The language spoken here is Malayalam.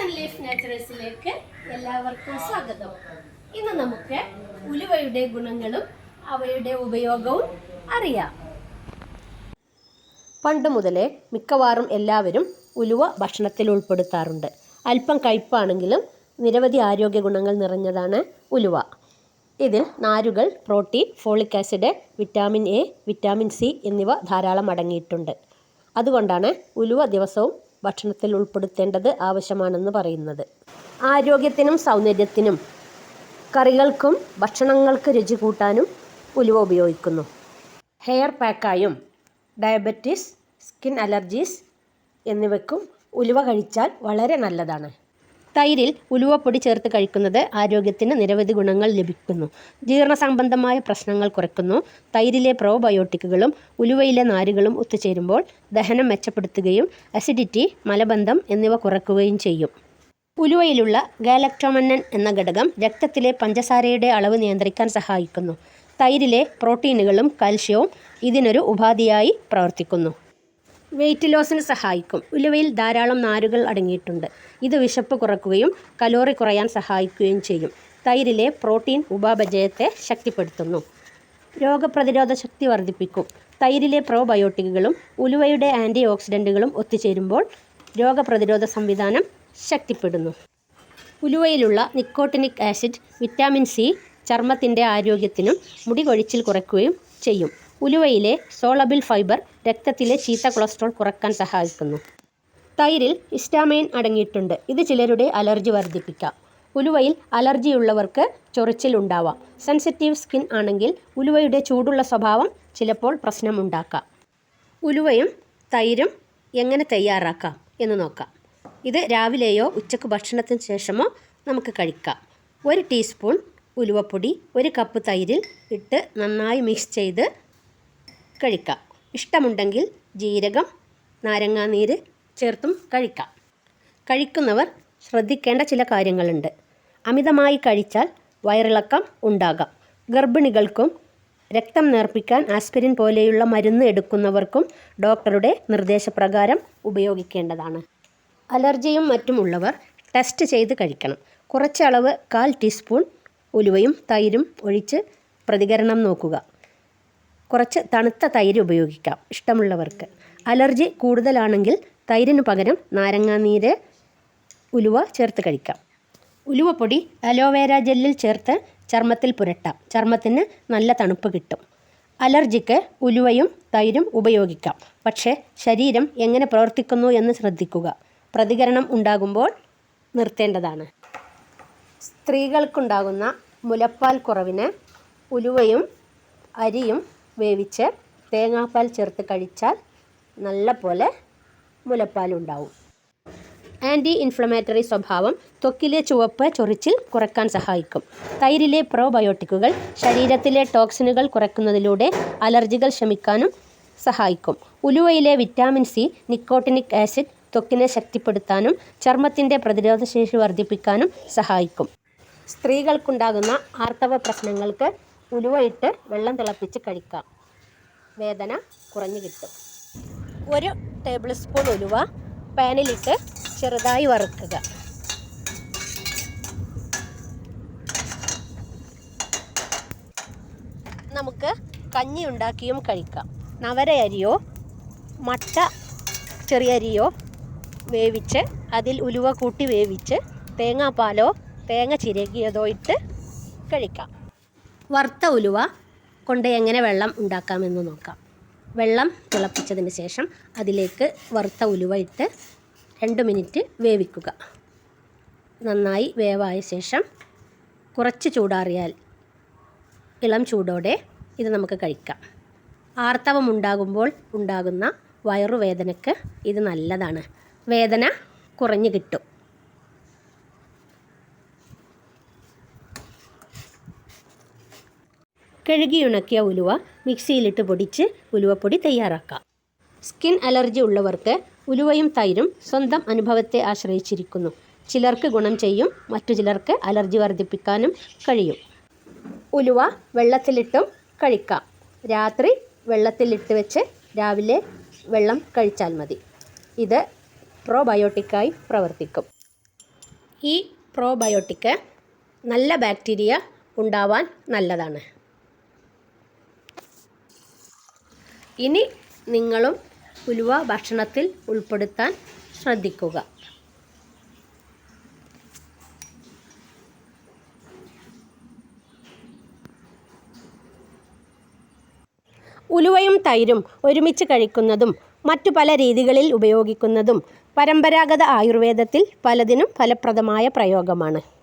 ആൻഡ് ലീഫ് എല്ലാവർക്കും സ്വാഗതം. ഇന്ന് നമുക്ക് ഉലുവയുടെ ഗുണങ്ങളും അവയുടെ ഉപയോഗവും അറിയാം. പണ്ട് മുതലേ മിക്കവാറും എല്ലാവരും ഉലുവ ഭക്ഷണത്തിൽ ഉൾപ്പെടുത്താറുണ്ട്. അല്പം കയ്പാണെങ്കിലും നിരവധി ആരോഗ്യ ഗുണങ്ങൾ നിറഞ്ഞതാണ് ഉലുവ. ഇതിൽ നാരുകൾ protein folic acid vitamin A vitamin C എന്നിവ ധാരാളം അടങ്ങിയിട്ടുണ്ട്. അതുകൊണ്ടാണ് ഉലുവ ദിവസവും ഭക്ഷണത്തിൽ ഉൾപ്പെടുത്തേണ്ടത് ആവശ്യമാണെന്ന് പറയുന്നത്. ആരോഗ്യത്തിനും സൗന്ദര്യത്തിനും കറികൾക്കും ഭക്ഷണങ്ങൾക്ക് രുചി കൂട്ടാനും ഉലുവ ഉപയോഗിക്കുന്നു. ഹെയർ പാക്കായും ഡയബറ്റിസ് സ്കിൻ അലർജീസ് എന്നിവയ്ക്കും ഉലുവ കഴിച്ചാൽ വളരെ നല്ലതാണ്. തൈരിൽ ഉലുവപ്പൊടി ചേർത്ത് കഴിക്കുന്നത് ആരോഗ്യത്തിന് നിരവധി ഗുണങ്ങൾ ലഭിക്കുന്നു. ജീർണ സംബന്ധമായ പ്രശ്നങ്ങൾ കുറയ്ക്കുന്നു. തൈരിലെ പ്രോബയോട്ടിക്കുകളും ഉലുവയിലെ നാരുകളും ഒത്തുചേരുമ്പോൾ ദഹനം മെച്ചപ്പെടുത്തുകയും അസിഡിറ്റി മലബന്ധം എന്നിവ കുറയ്ക്കുകയും ചെയ്യും. ഉലുവയിലുള്ള ഗാലക്ടോമന്നൻ എന്ന ഘടകം രക്തത്തിലെ പഞ്ചസാരയുടെ അളവ് നിയന്ത്രിക്കാൻ സഹായിക്കുന്നു. തൈരിലെ പ്രോട്ടീനുകളും കാൽഷ്യവും ഇതിനൊരു ഉപാധിയായി പ്രവർത്തിക്കുന്നു. വെയിറ്റ് ലോസിന് സഹായിക്കും. ഉലുവയിൽ ധാരാളം നാരുകൾ അടങ്ങിയിട്ടുണ്ട്. ഇത് വിശപ്പ് കുറക്കുകയും കലോറി കുറയാൻ സഹായിക്കുകയും ചെയ്യും. തൈരിലെ പ്രോട്ടീൻ ഉപാപചയത്തെ ശക്തിപ്പെടുത്തുന്നു. രോഗപ്രതിരോധ ശക്തി വർദ്ധിപ്പിക്കും. തൈരിലെ പ്രോബയോട്ടിക്കുകളും ഉലുവയുടെ ആന്റി ഓക്സിഡന്റുകളും ഒത്തുചേരുമ്പോൾ രോഗപ്രതിരോധ സംവിധാനം ശക്തിപ്പെടുന്നു. ഉലുവയിലുള്ള നിക്കോട്ടിനിക് ആസിഡ് വിറ്റാമിൻ സി ചർമ്മത്തിന്റെ ആരോഗ്യത്തിനും മുടി കൊഴിച്ചിൽ കുറയ്ക്കുകയും ചെയ്യും. ഉലുവയിലെ സോളബിൾ ഫൈബർ രക്തത്തിലെ ചീത്ത കൊളസ്ട്രോൾ കുറയ്ക്കാൻ സഹായിക്കുന്നു. തൈരിൽ ഹിസ്റ്റാമൈൻ അടങ്ങിയിട്ടുണ്ട്. ഇത് ചിലരുടെ അലർജി വർദ്ധിപ്പിക്കാം. ഉലുവയിൽ അലർജിയുള്ളവർക്ക് ചൊറിച്ചിൽ ഉണ്ടാവാം. സെൻസിറ്റീവ് സ്കിൻ ആണെങ്കിൽ ഉലുവയുടെ ചൂടുള്ള സ്വഭാവം ചിലപ്പോൾ പ്രശ്നമുണ്ടാക്കാം ഉലുവയും തൈരും എങ്ങനെ തയ്യാറാക്കാം എന്ന് നോക്കാം. ഇത് രാവിലെയോ ഉച്ചയ്ക്ക് ഭക്ഷണത്തിന് ശേഷമോ നമുക്ക് കഴിക്കാം. ഒരു ടീസ്പൂൺ ഉലുവപ്പൊടി ഒരു കപ്പ് തൈരിൽ ഇട്ട് നന്നായി മിക്സ് ചെയ്ത് കഴിക്കാം. ഇഷ്ടമുണ്ടെങ്കിൽ ജീരകം നാരങ്ങാനീര് ചേർത്തും കഴിക്കാം. കഴിക്കുന്നവർ ശ്രദ്ധിക്കേണ്ട ചില കാര്യങ്ങളുണ്ട്. അമിതമായി കഴിച്ചാൽ വയറിളക്കം ഉണ്ടാകാം. ഗർഭിണികൾക്കും രക്തം നേർപ്പിക്കാൻ ആസ്പിരിൻ പോലെയുള്ള മരുന്ന് എടുക്കുന്നവർക്കും ഡോക്ടറുടെ നിർദ്ദേശപ്രകാരം ഉപയോഗിക്കേണ്ടതാണ്. അലർജിയും മറ്റുമുള്ളവർ ടെസ്റ്റ് ചെയ്ത് കഴിക്കണം. കുറച്ചളവ് കാൽ ടീസ്പൂൺ ഉലുവയും തൈരും ഒഴിച്ച് പ്രതികരണം നോക്കുക. കുറച്ച് തണുത്ത തൈര് ഉപയോഗിക്കാം ഇഷ്ടമുള്ളവർക്ക്. അലർജി കൂടുതലാണെങ്കിൽ തൈരിന് പകരം നാരങ്ങാനീര് ഉലുവ ചേർത്ത് കഴിക്കാം. ഉലുവപ്പൊടി അലോവേര ജെല്ലിൽ ചേർത്ത് ചർമ്മത്തിൽ പുരട്ടാം. ചർമ്മത്തിന് നല്ല തണുപ്പ് കിട്ടും. അലർജിക്ക് ഉലുവയും തൈരും ഉപയോഗിക്കാം. പക്ഷേ ശരീരം എങ്ങനെ പ്രവർത്തിക്കുന്നു എന്ന് ശ്രദ്ധിക്കുക. പ്രതികരണം ഉണ്ടാകുമ്പോൾ നിർത്തേണ്ടതാണ്. സ്ത്രീകൾക്കുണ്ടാകുന്ന മുലപ്പാൽ കുറവിന് ഉലുവയും അരിയും വേവിച്ച് തേങ്ങാപ്പാൽ ചേർത്ത് കഴിച്ചാൽ നല്ല പോലെ മുലപ്പാലുണ്ടാവും. ആന്റി ഇൻഫ്ലമേറ്ററി സ്വഭാവം ത്വക്കിലെ ചുവപ്പ് ചൊറിച്ചിൽ കുറയ്ക്കാൻ സഹായിക്കും. തൈരിലെ പ്രോബയോട്ടിക്കുകൾ ശരീരത്തിലെ ടോക്സിനുകൾ കുറയ്ക്കുന്നതിലൂടെ അലർജികൾ ശമിക്കാനും സഹായിക്കും. ഉലുവയിലെ വിറ്റാമിൻ സി നിക്കോട്ടിനിക് ആസിഡ് ത്വക്കിനെ ശക്തിപ്പെടുത്താനും ചർമ്മത്തിന്റെ പ്രതിരോധശേഷി വർദ്ധിപ്പിക്കാനും സഹായിക്കും. സ്ത്രീകൾക്കുണ്ടാകുന്ന ആർത്തവ പ്രശ്നങ്ങൾക്ക് ഉലുവയിട്ട് വെള്ളം തിളപ്പിച്ച് കഴിക്കാം. വേദന കുറഞ്ഞു കിട്ടും. ഒരു ടേബിൾ സ്പൂൺ ഉലുവ പാനിലിട്ട് ചെറുതായി വറുക്കുക. നമുക്ക് കഞ്ഞി ഉണ്ടാക്കിയും കഴിക്കാം. നവര അരിയോ മട്ട ചെറിയ അരിയോ വേവിച്ച് അതിൽ ഉലുവ കൂട്ടി വേവിച്ച് തേങ്ങാപ്പാലോ തേങ്ങ ചിരകിയതോ ഇട്ട് കഴിക്കാം. വറുത്ത ഉലുവ കൊണ്ട് എങ്ങനെ വെള്ളം ഉണ്ടാക്കാമെന്ന് നോക്കാം. വെള്ളം തിളപ്പിച്ചതിന് ശേഷം അതിലേക്ക് വറുത്ത ഉലുവ ഇട്ട് രണ്ട് മിനിറ്റ് വേവിക്കുക. നന്നായി വേവായ ശേഷം കുറച്ച് ചൂടാറിയാൽ ഇളം ചൂടോടെ ഇത് നമുക്ക് കഴിക്കാം. ആർത്തവം ഉണ്ടാകുമ്പോൾ ഉണ്ടാകുന്ന വയറുവേദനയ്ക്ക് ഇത് നല്ലതാണ്. വേദന കുറഞ്ഞു കിട്ടും. കഴുകിയുണക്കിയ ഉലുവ മിക്സിയിലിട്ട് പൊടിച്ച് ഉലുവപ്പൊടി തയ്യാറാക്കാം. സ്കിൻ അലർജി ഉള്ളവർക്ക് ഉലുവയും തൈരും സ്വന്തം അനുഭവത്തെ ആശ്രയിച്ചിരിക്കുന്നു. ചിലർക്ക് ഗുണം ചെയ്യും മറ്റു ചിലർക്ക് അലർജി വർദ്ധിപ്പിക്കാനും കഴിയും. ഉലുവ വെള്ളത്തിലിട്ടും കഴിക്കാം. രാത്രി വെള്ളത്തിലിട്ട് വെച്ച് രാവിലെ വെള്ളം കഴിച്ചാൽ മതി. ഇത് പ്രോബയോട്ടിക്കായി പ്രവർത്തിക്കും. ഈ പ്രോബയോട്ടിക് നല്ല ബാക്ടീരിയ ഉണ്ടാവാൻ നല്ലതാണ്. ഇനി നിങ്ങളും ഉലുവ ഭക്ഷണത്തിൽ ഉൾപ്പെടുത്താൻ ശ്രദ്ധിക്കുക. ഉലുവയും തൈരും ഒരുമിച്ച് കഴിക്കുന്നതും മറ്റു പല രീതികളിൽ ഉപയോഗിക്കുന്നതും പരമ്പരാഗത ആയുർവേദത്തിൽ പലതിനും ഫലപ്രദമായ പ്രയോഗമാണ്.